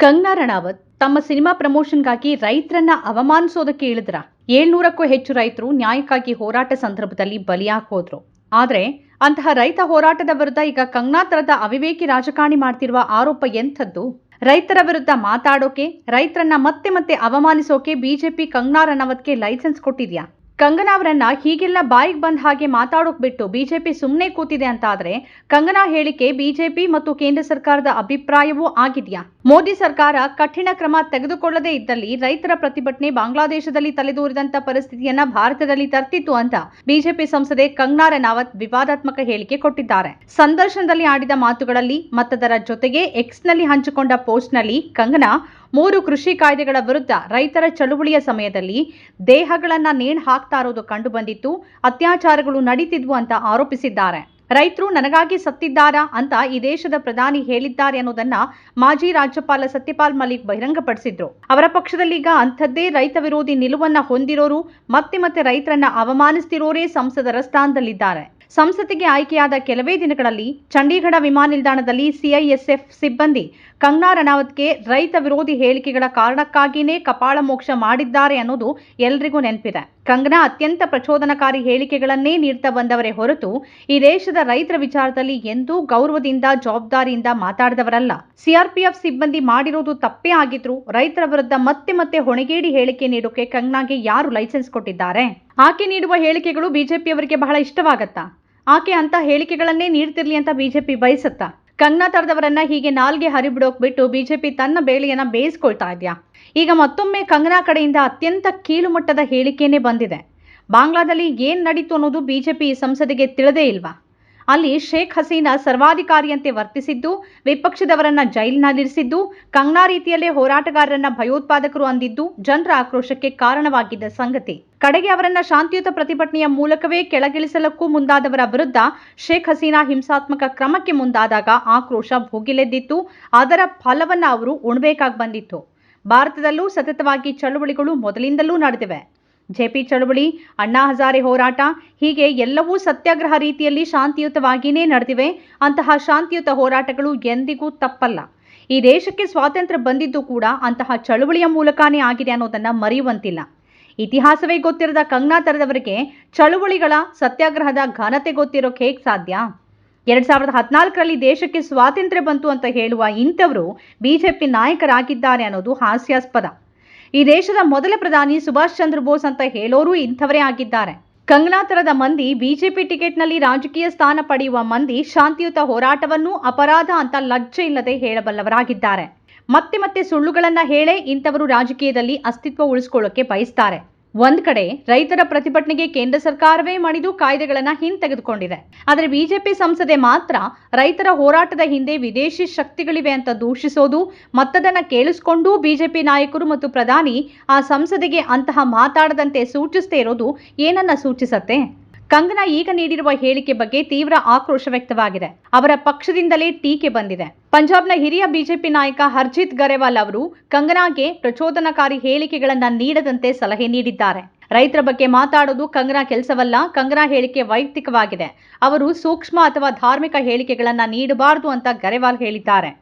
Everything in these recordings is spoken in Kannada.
ಕಂಗನಾ ರಣಾವತ್, ತಮ್ಮ ಸಿನಿಮಾ ಪ್ರಮೋಷನ್ಗಾಗಿ ರೈತರನ್ನ ಅವಮಾನಿಸೋದಕ್ಕೆ ಇಳಿದ್ರ? ಏಳ್ನೂರಕ್ಕೂ ಹೆಚ್ಚು ರೈತರು ನ್ಯಾಯಕ್ಕಾಗಿ ಹೋರಾಟ ಸಂದರ್ಭದಲ್ಲಿ ಬಲಿಯಾಗಿ ಹೋದ್ರು. ಆದ್ರೆ, ಅಂತಹ ರೈತ ಹೋರಾಟದ ವಿರುದ್ಧ ಈಗ ಕಂಗ್ನಾ ತರದ ಅವಿವೇಕಿ ರಾಜಕಾರಣಿ ಮಾಡ್ತಿರುವ ಆರೋಪ ಎಂಥದ್ದು? ರೈತರ ವಿರುದ್ಧ ಮಾತಾಡೋಕೆ, ರೈತರನ್ನ ಮತ್ತೆ ಮತ್ತೆ ಅವಮಾನಿಸೋಕೆ ಬಿಜೆಪಿ ಕಂಗ್ನಾ ರಣಾವತ್ಗೆ ಲೈಸೆನ್ಸ್ ಕೊಟ್ಟಿದ್ಯಾ? ಕಂಗನಾ ಅವರನ್ನ ಹೀಗೆಲ್ಲ ಬಾಯಿಗೆ ಬಂದ ಹಾಗೆ ಮಾತಾಡೋಕ್ ಬಿಟ್ಟು ಬಿಜೆಪಿ ಸುಮ್ಮನೆ ಕೂತಿದೆ ಅಂತಾದ್ರೆ, ಕಂಗನಾ ಹೇಳಿಕೆ ಬಿಜೆಪಿ ಮತ್ತು ಕೇಂದ್ರ ಸರ್ಕಾರದ ಅಭಿಪ್ರಾಯವೂ ಆಗಿದ್ಯಾ? ಮೋದಿ ಸರ್ಕಾರ ಕಠಿಣ ಕ್ರಮ ತೆಗೆದುಕೊಳ್ಳದೇ ಇದ್ದಲ್ಲಿ ರೈತರ ಪ್ರತಿಭಟನೆ ಬಾಂಗ್ಲಾದೇಶದಲ್ಲಿ ತಲೆದೋರಿದಂಥ ಪರಿಸ್ಥಿತಿಯನ್ನ ಭಾರತದಲ್ಲಿ ತರ್ತಿತ್ತು ಅಂತ ಬಿಜೆಪಿ ಸಂಸದೆ ಕಂಗ್ನಾ ರನಾವತ್ ವಿವಾದಾತ್ಮಕ ಹೇಳಿಕೆ ಕೊಟ್ಟಿದ್ದಾರೆ. ಸಂದರ್ಶನದಲ್ಲಿ ಆಡಿದ ಮಾತುಗಳಲ್ಲಿ ಮತ್ತದರ ಜೊತೆಗೆ ಎಕ್ಸ್ನಲ್ಲಿ ಹಂಚಿಕೊಂಡ ಪೋಸ್ಟ್ನಲ್ಲಿ ಕಂಗ್ನಾ ಮೂರು ಕೃಷಿ ಕಾಯ್ದೆಗಳ ವಿರುದ್ಧ ರೈತರ ಚಳುವಳಿಯ ಸಮಯದಲ್ಲಿ ದೇಹಗಳನ್ನ ನೇಣು ಹಾಕ್ತಾ ಇರೋದು ಕಂಡು ಬಂದಿತ್ತು, ಅತ್ಯಾಚಾರಗಳು ನಡೀತಿದ್ವು ಅಂತ ಆರೋಪಿಸಿದ್ದಾರೆ. ರೈತರು ನನಗಾಗಿ ಸತ್ತಿದ್ದಾರಾ ಅಂತ ಈ ದೇಶದ ಪ್ರಧಾನಿ ಹೇಳಿದ್ದಾರೆ ಅನ್ನೋದನ್ನ ಮಾಜಿ ರಾಜ್ಯಪಾಲ ಸತ್ಯಪಾಲ್ ಮಲಿಕ್ ಬಹಿರಂಗಪಡಿಸಿದ್ರು. ಅವರ ಪಕ್ಷದಲ್ಲೀಗ ಅಂಥದ್ದೇ ರೈತ ವಿರೋಧಿ ನಿಲುವನ್ನ ಹೊಂದಿರೋರು, ಮತ್ತೆ ಮತ್ತೆ ರೈತರನ್ನ ಅವಮಾನಿಸ್ತಿರೋರೇ ಸಂಸದರ ಸ್ಥಾನದಲ್ಲಿದ್ದಾರೆ ಸಂಸತ್ತಿಗೆ ಆಯ್ಕೆಯಾದ ಕೆಲವೇ ದಿನಗಳಲ್ಲಿ ಚಂಡೀಗಢ ವಿಮಾನ ನಿಲ್ದಾಣದಲ್ಲಿ ಸಿಐಎಸ್ಎಫ್ ಸಿಬ್ಬಂದಿ ಕಂಗ್ನಾ ರಣಾವತ್ಗೆ ರೈತ ವಿರೋಧಿ ಹೇಳಿಕೆಗಳ ಕಾರಣಕ್ಕಾಗಿಯೇ ಕಪಾಳ ಮೋಕ್ಷ ಮಾಡಿದ್ದಾರೆ ಅನ್ನೋದು ಎಲ್ರಿಗೂ ನೆನಪಿದೆ. ಕಂಗನಾ ಅತ್ಯಂತ ಪ್ರಚೋದನಕಾರಿ ಹೇಳಿಕೆಗಳನ್ನೇ ನೀಡ್ತಾ ಬಂದವರೇ ಹೊರತು ಈ ದೇಶದ ರೈತರ ವಿಚಾರದಲ್ಲಿ ಎಂದೂ ಗೌರವದಿಂದ, ಜವಾಬ್ದಾರಿಯಿಂದ ಮಾತಾಡಿದವರಲ್ಲ. ಸಿಆರ್ಪಿಎಫ್ ಸಿಬ್ಬಂದಿ ಮಾಡಿರೋದು ತಪ್ಪೇ ಆಗಿದ್ರು ರೈತರ ವಿರುದ್ಧ ಮತ್ತೆ ಮತ್ತೆ ಹೊಣೆಗೇಡಿ ಹೇಳಿಕೆ ನೀಡೋಕೆ ಕಂಗ್ನಾಗೆ ಯಾರು ಲೈಸೆನ್ಸ್ ಕೊಟ್ಟಿದ್ದಾರೆ? ಆಕೆ ನೀಡುವ ಹೇಳಿಕೆಗಳು ಬಿಜೆಪಿಯವರಿಗೆ ಬಹಳ ಇಷ್ಟವಾಗತ್ತಾ? ಆಕೆ ಅಂತ ಹೇಳಿಕೆಗಳನ್ನೇ ನೀಡ್ತಿರ್ಲಿ ಅಂತ ಬಿಜೆಪಿ ಬಯಸುತ್ತಾ? ಕಂಗನಾ ತರದವರನ್ನ ಹೀಗೆ ನಾಲ್ಗೆ ಹರಿಬಿಡೋಕ್ ಬಿಟ್ಟು ಬಿಜೆಪಿ ತನ್ನ ಬೇಲಿಯನ್ನ ಬೇಯಿಸ್ಕೊಳ್ತಾ ಇದೆಯಾ? ಈಗ ಮತ್ತೊಮ್ಮೆ ಕಂಗನಾ ಕಡೆಯಿಂದ ಅತ್ಯಂತ ಕೀಳು ಮಟ್ಟದ ಹೇಳಿಕೆನೇ ಬಂದಿದೆ. ಬಾಂಗ್ಲಾದಲ್ಲಿ ಏನ್ ನಡೀತು ಅನ್ನೋದು ಬಿಜೆಪಿ ಸಂಸದಿಗೆ ತಿಳಿದೇ ಇಲ್ವಾ? ಅಲ್ಲಿ ಶೇಖ್ ಹಸೀನಾ ಸರ್ವಾಧಿಕಾರಿಯಂತೆ ವರ್ತಿಸಿದ್ದು, ವಿಪಕ್ಷದವರನ್ನ ಜೈಲಿನಲ್ಲಿರಿಸಿದ್ದು, ಕಂಗ್ನಾ ರೀತಿಯಲ್ಲೇ ಹೋರಾಟಗಾರರನ್ನ ಭಯೋತ್ಪಾದಕರು ಅಂದಿದ್ದು ಜನರ ಆಕ್ರೋಶಕ್ಕೆ ಕಾರಣವಾಗಿದ್ದ ಸಂಗತಿ. ಕಡೆಗೆ ಅವರನ್ನ ಶಾಂತಿಯುತ ಪ್ರತಿಭಟನೆಯ ಮೂಲಕವೇ ಕೆಳಗಿಳಿಸಲಕ್ಕೂ ಮುಂದಾದವರ ವಿರುದ್ಧ ಶೇಖ್ ಹಸೀನಾ ಹಿಂಸಾತ್ಮಕ ಕ್ರಮಕ್ಕೆ ಮುಂದಾದಾಗ ಆಕ್ರೋಶ ಭೋಗಿಲೆದ್ದಿತ್ತು. ಅದರ ಫಲವನ್ನ ಅವರು ಉಣಬೇಕಾಗಿ ಬಂದಿತ್ತು. ಭಾರತದಲ್ಲೂ ಸತತವಾಗಿ ಚಳುವಳಿಗಳು ಮೊದಲಿಂದಲೂ ನಡೆದಿವೆ. ಜೆಪಿ ಚಳುವಳಿ, ಅಣ್ಣಾ ಹಜಾರೆ ಹೋರಾಟ, ಹೀಗೆ ಎಲ್ಲವೂ ಸತ್ಯಾಗ್ರಹ ರೀತಿಯಲ್ಲಿ ಶಾಂತಿಯುತವಾಗಿಯೇ ನಡೆದಿವೆ. ಅಂತಹ ಶಾಂತಿಯುತ ಹೋರಾಟಗಳು ಎಂದಿಗೂ ತಪ್ಪಲ್ಲ. ಈ ದೇಶಕ್ಕೆ ಸ್ವಾತಂತ್ರ್ಯ ಬಂದಿದ್ದು ಕೂಡ ಅಂತಹ ಚಳುವಳಿಯ ಮೂಲಕನೇ ಆಗಿದೆ ಅನ್ನೋದನ್ನ ಮರೆಯುವಂತಿಲ್ಲ. ಇತಿಹಾಸವೇ ಗೊತ್ತಿರದ ಕಂಗ್ನಾ ತರದವರಿಗೆ ಚಳುವಳಿಗಳ ಸತ್ಯಾಗ್ರಹದ ಘನತೆ ಗೊತ್ತಿರೋಕೆ ಹೇಗೆ ಸಾಧ್ಯ? ಎರಡ್ ಸಾವಿರದ ಹದಿನಾಲ್ಕರಲ್ಲಿ ದೇಶಕ್ಕೆ ಸ್ವಾತಂತ್ರ್ಯ ಬಂತು ಅಂತ ಹೇಳುವ ಇಂಥವರು ಬಿಜೆಪಿ ನಾಯಕರಾಗಿದ್ದಾರೆ ಅನ್ನೋದು ಹಾಸ್ಯಾಸ್ಪದ. ಈ ದೇಶದ ಮೊದಲ ಪ್ರಧಾನಿ ಸುಭಾಷ್ ಚಂದ್ರ ಬೋಸ್ ಅಂತ ಹೇಳೋರು ಇಂಥವರೇ ಆಗಿದ್ದಾರೆ. ಕಂಗ್ನಾ ತರದ ಮಂದಿ ಬಿಜೆಪಿ ಟಿಕೆಟ್ನಲ್ಲಿ ರಾಜಕೀಯ ಸ್ಥಾನ ಪಡೆಯುವ ಮಂದಿ ಶಾಂತಿಯುತ ಹೋರಾಟವನ್ನು ಅಪರಾಧ ಅಂತ ಲಜ್ಜೆ ಇಲ್ಲದೆ ಹೇಳಬಲ್ಲವರಾಗಿದ್ದಾರೆ. ಮತ್ತೆ ಮತ್ತೆ ಸುಳ್ಳುಗಳನ್ನ ಹೇಳೇ ಇಂಥವರು ರಾಜಕೀಯದಲ್ಲಿ ಅಸ್ತಿತ್ವ ಉಳಿಸ್ಕೊಳ್ಳೋಕೆ ಬಯಸ್ತಾರೆ. ಒಂದ್ ಕಡೆ ರೈತರ ಪ್ರತಿಭಟನೆಗೆ ಕೇಂದ್ರ ಸರ್ಕಾರವೇ ಮಣಿದು ಕಾಯ್ದೆಗಳನ್ನ ಹಿಂತೆಗೆದುಕೊಂಡಿದೆ. ಆದರೆ ಬಿಜೆಪಿ ಸಂಸದೆ ಮಾತ್ರ ರೈತರ ಹೋರಾಟದ ಹಿಂದೆ ವಿದೇಶಿ ಶಕ್ತಿಗಳಿವೆ ಅಂತ ದೂಷಿಸೋದು, ಮತ್ತದನ್ನ ಕೇಳಿಸ್ಕೊಂಡು ಬಿಜೆಪಿ ನಾಯಕರು ಮತ್ತು ಪ್ರಧಾನಿ ಆ ಸಂಸದೆಗೆ ಅಂತಹ ಮಾತಾಡದಂತೆ ಸೂಚಿಸದೇ ಇರೋದು ಏನನ್ನ ಸೂಚಿಸತ್ತೆ? ಕಂಗನಾ ಈಗ ನೀಡಿರುವ ಹೇಳಿಕೆ ಬಗ್ಗೆ ತೀವ್ರ ಆಕ್ರೋಶ ವ್ಯಕ್ತವಾಗಿದೆ. ಅವರ ಪಕ್ಷದಿಂದಲೇ ಟೀಕೆ ಬಂದಿದೆ. ಪಂಜಾಬ್ನ ಹಿರಿಯ ಬಿಜೆಪಿ ನಾಯಕ ಹರ್ಜಿತ್ ಗರೇವಾಲ್ ಅವರು ಕಂಗನಾಗೆ ಪ್ರಚೋದನಕಾರಿ ಹೇಳಿಕೆಗಳನ್ನು ನೀಡದಂತೆ ಸಲಹೆ ನೀಡಿದ್ದಾರೆ. ರೈತರ ಬಗ್ಗೆ ಮಾತಾಡೋದು ಕಂಗನಾ ಕೆಲಸವಲ್ಲ, ಕಂಗನಾ ಹೇಳಿಕೆ ವೈಯಕ್ತಿಕವಾಗಿದೆ. ಅವರು ಸೂಕ್ಷ್ಮ ಅಥವಾ ಧಾರ್ಮಿಕ ಹೇಳಿಕೆಗಳನ್ನು ನೀಡಬಾರದು ಅಂತ ಗರೇವಾಲ್ ಹೇಳಿದ್ದಾರೆ.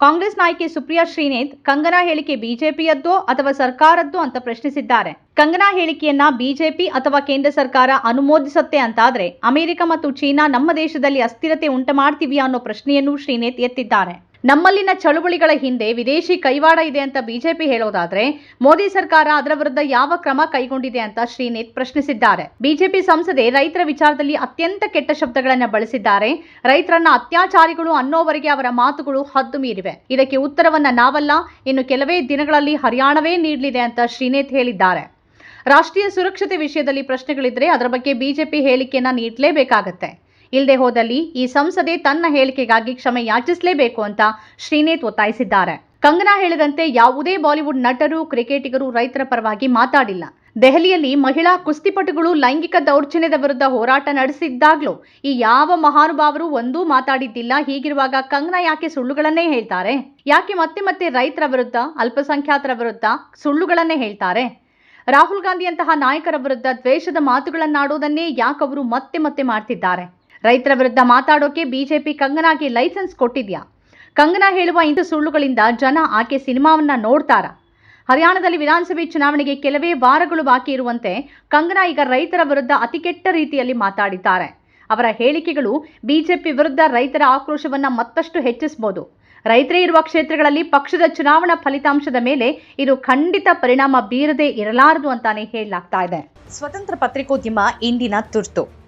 ಕಾಂಗ್ರೆಸ್ ನಾಯಕಿ ಸುಪ್ರಿಯಾ ಶ್ರೀನೇತ್ ಕಂಗನಾ ಹೇಳಿಕೆ ಬಿಜೆಪಿಯದ್ದೋ ಅಥವಾ ಸರ್ಕಾರದ್ದೋ ಅಂತ ಪ್ರಶ್ನಿಸಿದ್ದಾರೆ. ಕಂಗನಾ ಹೇಳಿಕೆಯನ್ನ ಬಿಜೆಪಿ ಅಥವಾ ಕೇಂದ್ರ ಸರ್ಕಾರ ಅನುಮೋದಿಸುತ್ತೆ ಅಂತಾದ್ರೆ ಅಮೆರಿಕ ಮತ್ತು ಚೀನಾ ನಮ್ಮ ದೇಶದಲ್ಲಿ ಅಸ್ಥಿರತೆ ಉಂಟು ಮಾಡ್ತೀವಿ ಅನ್ನೋ ಪ್ರಶ್ನೆಯನ್ನು ಶ್ರೀನೇತ್ ಎತ್ತಿದ್ದಾರೆ. ನಮ್ಮಲ್ಲಿನ ಚಳುವಳಿಗಳ ಹಿಂದೆ ವಿದೇಶಿ ಕೈವಾಡ ಇದೆ ಅಂತ ಬಿಜೆಪಿ ಹೇಳೋದಾದ್ರೆ, ಮೋದಿ ಸರ್ಕಾರ ಅದರ ವಿರುದ್ಧ ಯಾವ ಕ್ರಮ ಕೈಗೊಂಡಿದೆ ಅಂತ ಶ್ರೀನೇತ್ ಪ್ರಶ್ನಿಸಿದ್ದಾರೆ. ಬಿಜೆಪಿ ಸಂಸದೆ ರೈತರ ವಿಚಾರದಲ್ಲಿ ಅತ್ಯಂತ ಕೆಟ್ಟ ಶಬ್ದಗಳನ್ನ ಬಳಸಿದ್ದಾರೆ. ರೈತರನ್ನ ಅತ್ಯಾಚಾರಿಗಳು ಅನ್ನೋವರೆಗೆ ಅವರ ಮಾತುಗಳು ಹದ್ದು ಮೀರಿವೆ. ಇದಕ್ಕೆ ಉತ್ತರವನ್ನ ನಾವಲ್ಲ, ಇನ್ನು ಕೆಲವೇ ದಿನಗಳಲ್ಲಿ ಹರಿಯಾಣವೇ ನೀಡಲಿದೆ ಅಂತ ಶ್ರೀನೇತ್ ಹೇಳಿದ್ದಾರೆ. ರಾಷ್ಟ್ರೀಯ ಸುರಕ್ಷತೆ ವಿಷಯದಲ್ಲಿ ಪ್ರಶ್ನೆಗಳಿದ್ರೆ ಅದರ ಬಗ್ಗೆ ಬಿಜೆಪಿ ಹೇಳಿಕೆಯನ್ನ ನೀಡಲೇಬೇಕಾಗತ್ತೆ. ಇಲ್ಲದೆ ಹೋದಲ್ಲಿ ಈ ಸಂಸದೆ ತನ್ನ ಹೇಳಿಕೆಗಾಗಿ ಕ್ಷಮೆ ಯಾಚಿಸಲೇಬೇಕು ಅಂತ ಶ್ರೀನೇತ್ ಒತ್ತಾಯಿಸಿದ್ದಾರೆ. ಕಂಗನಾ ಹೇಳಿದಂತೆ ಯಾವುದೇ ಬಾಲಿವುಡ್ ನಟರು, ಕ್ರಿಕೆಟಿಗರು ರೈತರ ಪರವಾಗಿ ಮಾತಾಡಿಲ್ಲ. ದೆಹಲಿಯಲ್ಲಿ ಮಹಿಳಾ ಕುಸ್ತಿಪಟುಗಳು ಲೈಂಗಿಕ ದೌರ್ಜನ್ಯದ ವಿರುದ್ಧ ಹೋರಾಟ ನಡೆಸಿದ್ದಾಗ್ಲೂ ಈ ಯಾವ ಮಹಾನುಭಾವರು ಒಂದೂ ಮಾತಾಡಿದ್ದಿಲ್ಲ. ಹೀಗಿರುವಾಗ ಕಂಗನಾ ಯಾಕೆ ಸುಳ್ಳುಗಳನ್ನೇ ಹೇಳ್ತಾರೆ? ಯಾಕೆ ಮತ್ತೆ ಮತ್ತೆ ರೈತರ ವಿರುದ್ಧ, ಅಲ್ಪಸಂಖ್ಯಾತರ ವಿರುದ್ಧ ಸುಳ್ಳುಗಳನ್ನೇ ಹೇಳ್ತಾರೆ? ರಾಹುಲ್ ಗಾಂಧಿಯಂತಹ ನಾಯಕರ ವಿರುದ್ಧ ದ್ವೇಷದ ಮಾತುಗಳನ್ನಾಡೋದನ್ನೇ ಯಾಕವರು ಮತ್ತೆ ಮತ್ತೆ ಮಾಡ್ತಿದ್ದಾರೆ? ರೈತರ ವಿರುದ್ಧ ಮಾತಾಡೋಕೆ ಬಿಜೆಪಿ ಕಂಗನಾಗೆ ಲೈಸೆನ್ಸ್ ಕೊಟ್ಟಿದ್ಯಾ? ಕಂಗನಾ ಹೇಳುವ ಇಂಥ ಸುಳ್ಳುಗಳಿಂದ ಜನ ಆಕೆ ಸಿನಿಮಾವನ್ನ ನೋಡ್ತಾರ? ಹರಿಯಾಣದಲ್ಲಿ ವಿಧಾನಸಭೆ ಚುನಾವಣೆಗೆ ಕೆಲವೇ ವಾರಗಳು ಬಾಕಿ ಇರುವಂತೆ ಕಂಗನಾ ಈಗ ರೈತರ ವಿರುದ್ಧ ಅತಿಕೆಟ್ಟ ರೀತಿಯಲ್ಲಿ ಮಾತಾಡಿದ್ದಾರೆ. ಅವರ ಹೇಳಿಕೆಗಳು ಬಿಜೆಪಿ ವಿರುದ್ಧ ರೈತರ ಆಕ್ರೋಶವನ್ನ ಮತ್ತಷ್ಟು ಹೆಚ್ಚಿಸಬಹುದು ರೈತರೇ ಇರುವ ಕ್ಷೇತ್ರಗಳಲ್ಲಿ ಪಕ್ಷದ ಚುನಾವಣಾ ಫಲಿತಾಂಶದ ಮೇಲೆ ಇದು ಖಂಡಿತ ಪರಿಣಾಮ ಬೀರದೇ ಇರಲಾರದು ಅಂತಾನೆ ಹೇಳಲಾಗ್ತಾ ಇದೆ. ಸ್ವತಂತ್ರ ಪತ್ರಿಕೋದ್ಯಮ ಇಂದಿನ ತುರ್ತು.